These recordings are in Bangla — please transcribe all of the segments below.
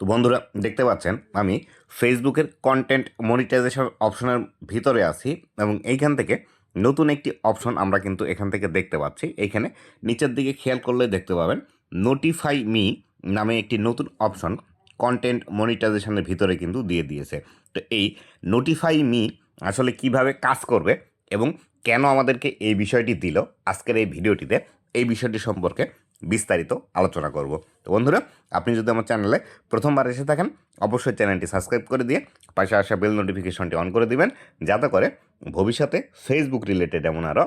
তো বন্ধুরা, দেখতে পাচ্ছেন, আমি ফেসবুকের কন্টেন্ট মনিটাইজেশন অপশনের ভিতরে আছি এবং এইখান থেকে নতুন একটি অপশন আমরা কিন্তু এখান থেকে দেখতে পাচ্ছি। এইখানে নিচের দিকে খেয়াল করলে দেখতে পাবেন নোটিফাই মি নামে একটি নতুন অপশন কন্টেন্ট মনিটাইজেশনের ভিতরে কিন্তু দিয়ে দিয়েছে। তো এই নোটিফাই মি আসলে কীভাবে কাজ করবে এবং কেন আমাদেরকে এই বিষয়টি দিল আজকের এই ভিডিওটিতে, এই বিষয়টি সম্পর্কে বিস্তারিত আলোচনা করব। তো বন্ধুরা, আপনি যদি আমার চ্যানেলে প্রথমবার এসে থাকেন, অবশ্যই চ্যানেলটি সাবস্ক্রাইব করে দিয়ে পাশে আসা বেল নোটিফিকেশনটি অন করে দিবেন, যাতে করে ভবিষ্যতে ফেসবুক রিলেটেড এমন আরও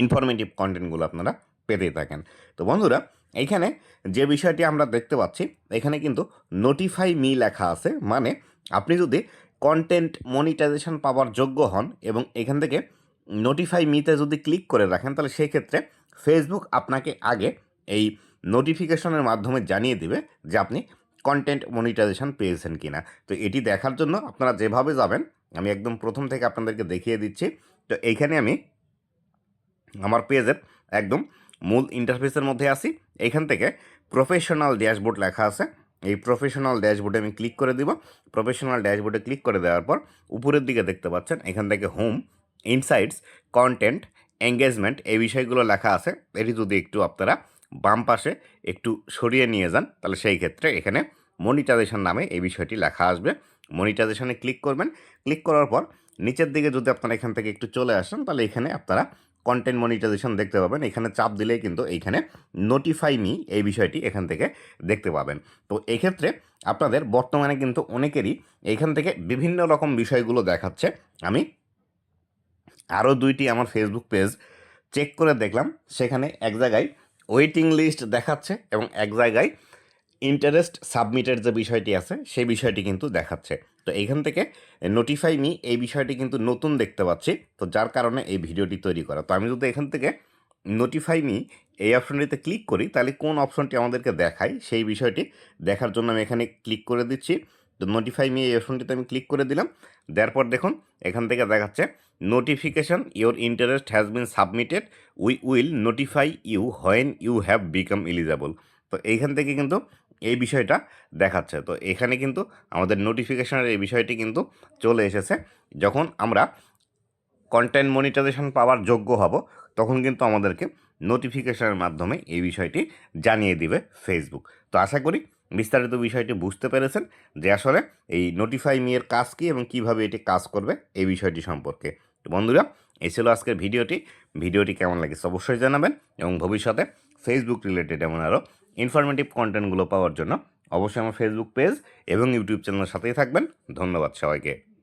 ইনফরমেটিভ কন্টেন্টগুলো আপনারা পেতেই থাকেন। তো বন্ধুরা, এইখানে যে বিষয়টি আমরা দেখতে পাচ্ছি, এখানে কিন্তু নোটিফাই মি লেখা আছে মানে আপনি যদি কন্টেন্ট মনিটাইজেশন পাওয়ার যোগ্য হন এবং এখান থেকে নোটিফাই মিতে যদি ক্লিক করে রাখেন, তাহলে সেই ক্ষেত্রে ফেসবুক আপনাকে আগে এই নোটিফিকেশনের মাধ্যমে জানিয়ে দেবে যে আপনি কন্টেন্ট মনিটাইজেশন পেয়েছেন কিনা। তো এটি দেখার জন্য আপনারা যেভাবে যাবেন, আমি একদম প্রথম থেকে আপনাদেরকে দেখিয়ে দিচ্ছি। তো এইখানে আমি আমার পেজের একদম মূল ইন্টারফেসের মধ্যে আসি এখান থেকে প্রফেশনাল ড্যাশবোর্ড লেখা আছে। এই প্রফেশনাল ড্যাশবোর্ডে আমি ক্লিক করে দিব। প্রফেশনাল ড্যাশবোর্ডে ক্লিক করে দেওয়ার পর উপরের দিকে দেখতে পাচ্ছেন, এখান থেকে হোম ইনসাইটস কন্টেন্ট এঙ্গেজমেন্ট এই বিষয়গুলো লেখা আছে। এটি যদি একটু আপনারা বাম পাশে একটু সরিয়ে নিয়ে যান, তাহলে সেই ক্ষেত্রে এখানে মনিটাইজেশন নামে এই বিষয়টি লেখা আসবে। মনিটাইজেশনে ক্লিক করবেন। ক্লিক করার পর নিচের দিকে যদি আপনারা এখান থেকে একটু চলে আসেন, তাহলে এখানে আপনারা কন্টেন্ট মনিটাইজেশন দেখতে পাবেন। এখানে চাপ দিলেই কিন্তু এইখানে নোটিফাই মি এই বিষয়টি এখান থেকে দেখতে পাবেন। তো এক্ষেত্রে আপনাদের বর্তমানে কিন্তু অনেকেরই এখান থেকে বিভিন্ন রকম বিষয়গুলো দেখাচ্ছে। আমি আরও দুইটি আমার ফেসবুক পেজ চেক করে দেখলাম। সেখানে এক জায়গায় ওয়েটিং লিস্ট দেখাচ্ছে এবং এক জায়গায় ইন্টারেস্ট সাবমিটের যে বিষয়টি আছে, সেই বিষয়টি কিন্তু দেখাচ্ছে। তো এইখান থেকে নোটিফাই মি এই বিষয়টি কিন্তু নতুন দেখতে পাচ্ছি। তো যার কারণে এই ভিডিওটি তৈরি করা। তো আমি যদি এখান থেকে নোটিফাই মি এই অপশনটিতে ক্লিক করি, তাহলে কোন অপশনটি আমাদেরকে দেখায়, সেই বিষয়টি দেখার জন্য আমি এখানে ক্লিক করে দিচ্ছি। তো নোটিফাই মি এই অপশনটিতে আমি ক্লিক করে দিলাম। দেওয়ার পর দেখুন, এখান থেকে দেখাচ্ছে notification your interest has been submitted we will notify you when you have become eligible তো এইখান থেকে কিন্তু এই বিষয়টা দেখাচ্ছে। তো এখানে কিন্তু আমাদের নোটিফিকেশানের এই বিষয়টি কিন্তু চলে এসেছে। যখন আমরা কন্টেন্ট মনিটাইজেশন পাওয়ার যোগ্য হব, তখন কিন্তু আমাদেরকে নোটিফিকেশানের মাধ্যমে এই বিষয়টি জানিয়ে দিবে ফেসবুক তো আশা করি বিস্তারিত বিষয়টি বুঝতে পেরেছেন যে আসলে এই নোটিফাই মিয়ের কাজ কী এবং কীভাবে এটি কাজ করবে এই বিষয়টি সম্পর্কে। বন্ধুরা, এই ছিল আজকের ভিডিওটি। ভিডিওটি কেমন লাগেছে অবশ্যই জানাবেন এবং ভবিষ্যতে ফেসবুক রিলেটেড এমন আরও ইনফরমেটিভ কন্টেন্টগুলো পাওয়ার জন্য অবশ্যই আমার ফেসবুক পেজ এবং ইউটিউব চ্যানেলের সাথেই থাকবেন। ধন্যবাদ সবাইকে।